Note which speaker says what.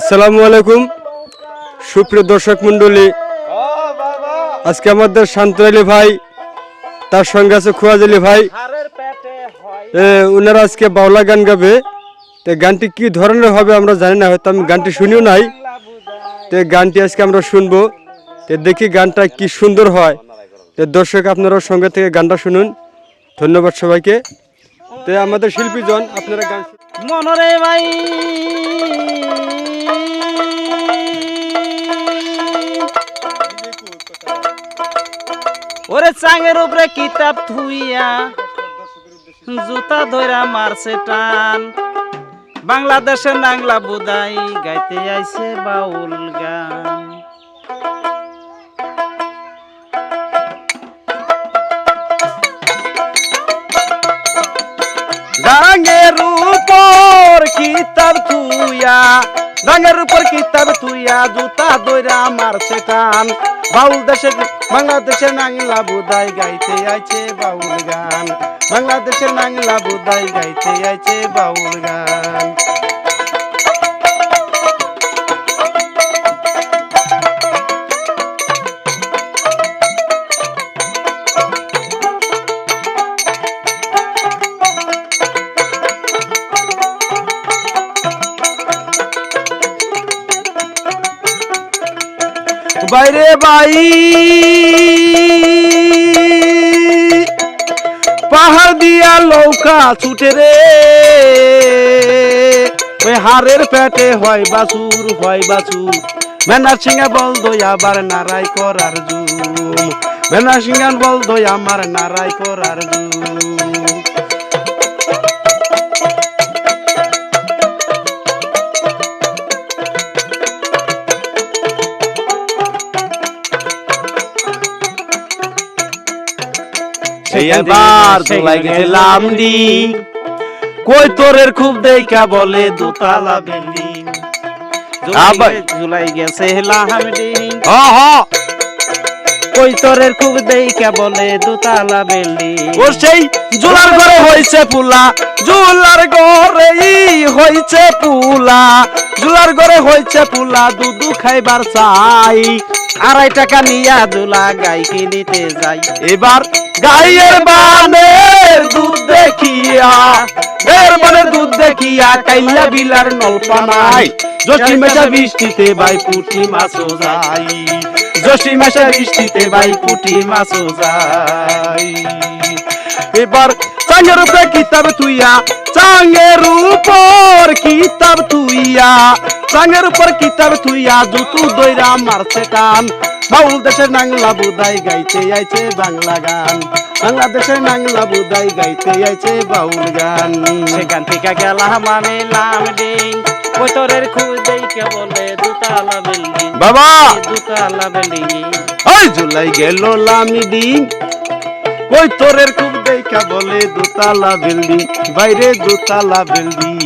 Speaker 1: আসসালামু আলাইকুম। সুপ্রিয় দর্শক মণ্ডলী, আজকে আমাদের শান্তর আলী ভাই, তার সঙ্গে আছে খুয়াজ আলী ভাই ওনারা আজকে বাউলা গান গাবে। তো গানটি কি ধরনের হবে আমরা জানি না, হয়তো আমি গানটি শুনিও নাই। তো গানটি আজকে আমরা শুনব। তো দেখি গানটা কি সুন্দর হয়। তো দর্শক আপনারা সঙ্গে থেকে গানটা শুনুন। ধন্যবাদ সবাইকে। তো আমাদের শিল্পীজন, আপনারা গান
Speaker 2: মনরে ভাই ওরে চাঙের উপরে কিতাব থুইয়া জুতা ধইরা মারছে টান। বাংলাদেশের নাংলা বুদাই গাইতে আইছে বাউল গান। ডাঙের উপর কিতাব তুইয়া ডাঙের উপর কিতাব তুইয়া জুতা দইরা মারছে টান বাউল দেশের বাংলাদেশের নাংলা বুদাই গাইতে আইছে বাউল গান। বাংলাদেশের নাংলা বুদাই গাইতে আইছে বাউল গান। বাইরে বাই। পাহাড় দিয়া লৌকা ছুটে রে। ওই হারের পেটে হয় বাসুর হয় বাসুর মেনার সিংহা বল দই আবার নারাই করার জুম মেনার সিংহান বল দই আমার নারাই করার জুম সেইবার দোলাই গেলাম দি কই তোরের খুব দেখা বলে দোতলা বিল্ডিং।
Speaker 1: আবার?
Speaker 2: জুলাই গেছে লাহামডিং
Speaker 1: হ হ।
Speaker 2: কই তোরের খুব দেখা বলে দোতলা বিল্ডিং।
Speaker 1: ও সেই
Speaker 2: জুলার ঘরে হইছে পুলা জুলার ঘরে হইছে পুলা জুলার ঘরে হইছে পুলা দুধু খাইবার চাই। আড়াই টাকা নিয়া জুলা গাই কিনিতে যাই।
Speaker 1: এবার
Speaker 2: গাইয়ের বানের দুধ দেখিয়া, গাইয়ের বানের দুধ দেখিয়া কাইলা বিলার নলপানাই জটি মেশা বৃষ্টিতে বাই পুটি মাছও যাই। জটি মেশা বৃষ্টিতে বাই পুটি মাছও যাই। এবার চাঙের উপরে কিতাব তুইয়া চাঙের উপর কিতাব তুইয়া চাঙের উপর কিতাব তুইয়া জুতু দইরা মারছে টান বাউল দেশের নাংলা বুদাই গাইতে আইছে বাংলা গান। বাংলাদেশের নাংলা বুদাই গাইতে আইছে বাউল গান। সেখান থেকে গেলাম আমি লামডিং কোতরের খুঁজ দেইকে বলে দুতালা বিল্ডিং।
Speaker 1: বাবা!
Speaker 2: দুতালা বিল্ডিং
Speaker 1: ওই
Speaker 2: জুলাই গেল লামিডিং কই তোরের খুব দেখা বলে দোতলা বিল্ডিং। বাইরে দোতলা বিল্ডিং।